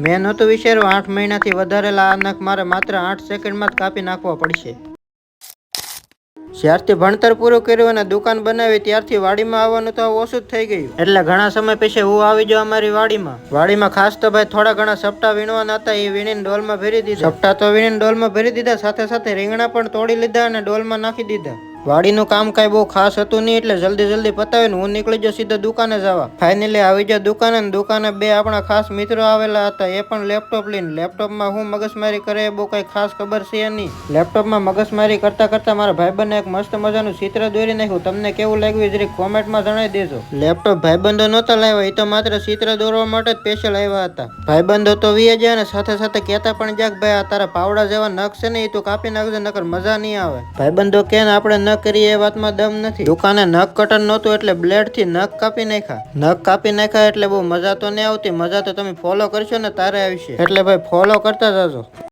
મેં નહોતું વિચાર્યું આઠ મહિનાથી વધારેલા આ મારે માત્ર આઠ સેકન્ડમાં જ કાપી નાખવા પડશે. જ્યારથી ભણતર પૂરું કર્યું અને દુકાન બનાવી ત્યારથી વાડીમાં આવવાનું તો ઓછું જ થઈ ગયું. એટલે ઘણા સમય પછી હું આવી જાઉં અમારી વાડીમાં. વાડીમાં ખાસ તો ભાઈ થોડા ઘણા સપટા વીણવાના હતા, એ વીણીને ડોલમાં ભરી દીધા. સપટા તો વીણીને ડોલમાં ભરી દીધા, સાથે સાથે રીંગણા પણ તોડી લીધા અને ડોલમાં નાખી દીધા. વાડીનું કામ કાંઈ બહુ ખાસ હતું નહીં એટલે જલ્દી જલ્દી પતાવીને હું નીકળી જાઉં સીધા દુકાને જવા. ફાઇનલી આવી જાય દુકાને દુકાને બે આપણા ખાસ મિત્રો આવેલા હતા. એ પણ લેપટોપ લઈને. લેપટોપમાં હું મગજમારી કરે એ બહુ કંઈ ખાસ ખબર છે નહીં. લેપટોપમાં મગજમારી કરતા કરતા મારા ભાઈબંધને એક મસ્ત મજાનું ચિત્ર દોરી નાખ્યું. તમને કેવું લાગ્યું જરી કોમેન્ટમાં જણાવી દેજો. લેપટોપ ભાઈબંધો નહોતા લાવ્યા. એ તો માત્ર ચિત્ર દોરવા માટે જ સ્પેશિયલ આવ્યા હતા. ભાઈબંધો તો વીએ જાય અને સાથે સાથે કહેતા પણ જાક ભાઈ, આ તારા પાવડા જેવા નખ છે ને એ તો કાપી નાખજો નકર મજા નહીં આવે. ભાઈબંધો કે આપણે ન કરીએ એ વાતમાં દમ નથી. દુકાને નખ કટર નહોતું એટલે બ્લેડથી નખ કાપી નાખ્યા. નખ કાપી નાખ્યા એટલે બહુ મજા તો નહીં આવતી. મજા તો તમે ફોલો કરશો ને, તારે આવશે એટલે ભાઈ ફોલો કરતા જાજો.